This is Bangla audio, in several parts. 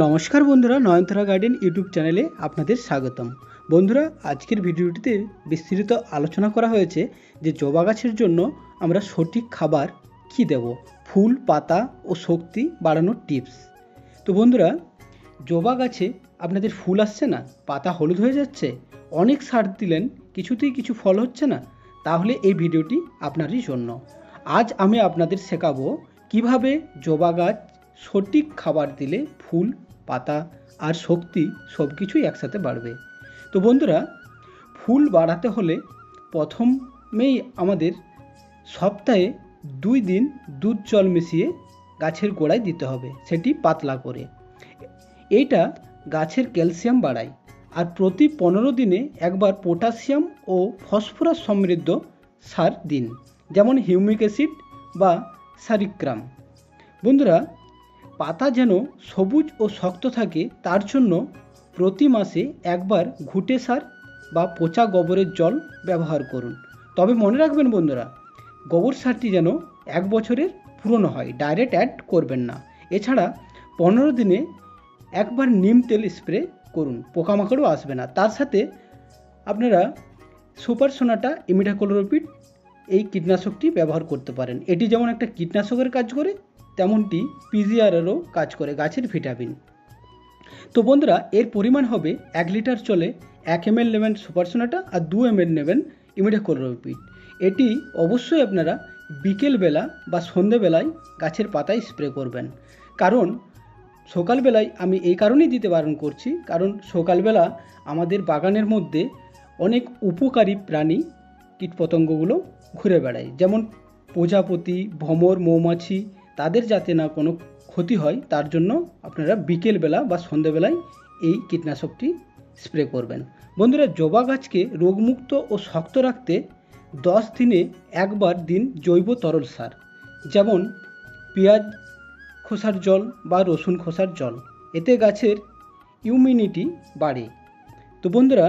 নমস্কার বন্ধুরা, নয়নতারা গার্ডেন ইউটিউব চ্যানেলে আপনাদের স্বাগতম। বন্ধুরা, আজকের ভিডিওটিতে বিস্তৃত আলোচনা করা হয়েছে যে জবা গাছের জন্য আমরা সঠিক খাবার কি দেব, ফুল, পাতা ও শক্তি বাড়ানোর টিপস। তো বন্ধুরা, জবা গাছে আপনাদের ফুল আসছে না, পাতা হলুদ হয়ে যাচ্ছে, অনেক সার দিলেন, কিছুতেই কিছু ফল হচ্ছে না, তাহলে এই ভিডিওটি আপনারই জন্য। আজ আমি আপনাদের শেখাবো কীভাবে জবা গাছ সঠিক খাবার দিলে ফুল, পাতা আর শক্তি সব কিছুই একসাথে বাড়বে। তো বন্ধুরা, ফুল বাড়াতে হলে প্রথমেই আমাদের সপ্তাহে দুই দিন দুধ জল মিশিয়ে গাছের গোড়ায় দিতে হবে, সেটি পাতলা করে। এইটা গাছের ক্যালসিয়াম বাড়ায়। আর প্রতি পনেরো দিনে একবার পটাশিয়াম ও ফসফরাস সমৃদ্ধ সার দিন, যেমন হিউমিক অ্যাসিড বা সারিক্রাম। বন্ধুরা পাতা যেন সবুজ ও শক্ত থাকে, তার জন্য প্রতি মাসে একবার ঘুটে সার বা পচা গোবরের জল ব্যবহার করুন। তবে মনে রাখবেন বন্ধুরা, গোবর সারটি যেন এক বছরের পুরনো হয় ডাইরেক্ট অ্যাড করবেন না। এছাড়া পনেরো দিনে একবার নিম তেল স্প্রে করুন, পোকামাকড়ও আসবে না। তার সাথে আপনারা সুপার সোনাটা ইমিডাকোলোরোপিড এই কীটনাশকটি ব্যবহার করতে পারেন। এটি যেমন একটা কীটনাশকের কাজ করে তেমনটি পিজিআরেরও কাজ করে গাছের ভিটামিন। তো বন্ধুরা, এর পরিমাণ হবে এক লিটার চলে এক এম এল নেবেন সুপার সোনাটা আর দু এম এল নেবেন ইমিডাকোলোরোপিড এটি অবশ্যই আপনারা বিকেলবেলা বা সন্ধেবেলায় গাছের পাতায় স্প্রে করবেন। কারণ সকালবেলায় আমি এই কারণেই দিতে বারণ করছি, কারণ সকালবেলা আমাদের বাগানের মধ্যে অনেক উপকারী প্রাণী কীটপতঙ্গগুলো ঘুরে বেড়ায়। যেমন প্রজাপতি, ভ্রমর, মৌমাছি তাদের যাতে না কোনো ক্ষতি হয়, তার জন্য আপনারা বিকেলবেলা বা সন্ধেবেলায় এই কীটনাশকটি স্প্রে করবেন। বন্ধুরা, জবা গাছকে রোগমুক্ত ও শক্ত রাখতে দশ দিনে একবার দিন জৈব তরল সার, যেমন পেঁয়াজ খোসার জল বা রসুন খোসার জল। এতে গাছের ইমিউনিটি বাড়ে। তো বন্ধুরা,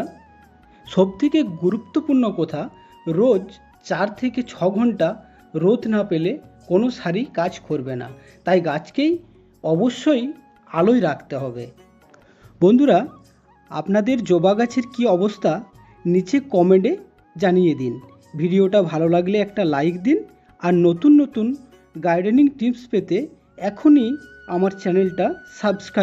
সবথেকে গুরুত্বপূর্ণ কথা, রোজ চার থেকে ছ ঘণ্টা রোদ না পেলে কোনো সারই কাজ করবে না। তাই গাছকেই অবশ্যই আলোয় রাখতে হবে। বন্ধুরা, আপনাদের জবা গাছের কী অবস্থা নিচে কমেন্টে জানিয়ে দিন। ভিডিওটা ভালো লাগলে একটা লাইক দিন আর নতুন নতুন গার্ডেনিং টিপস পেতে এখনই আমার চ্যানেলটা সাবস্ক্রাইব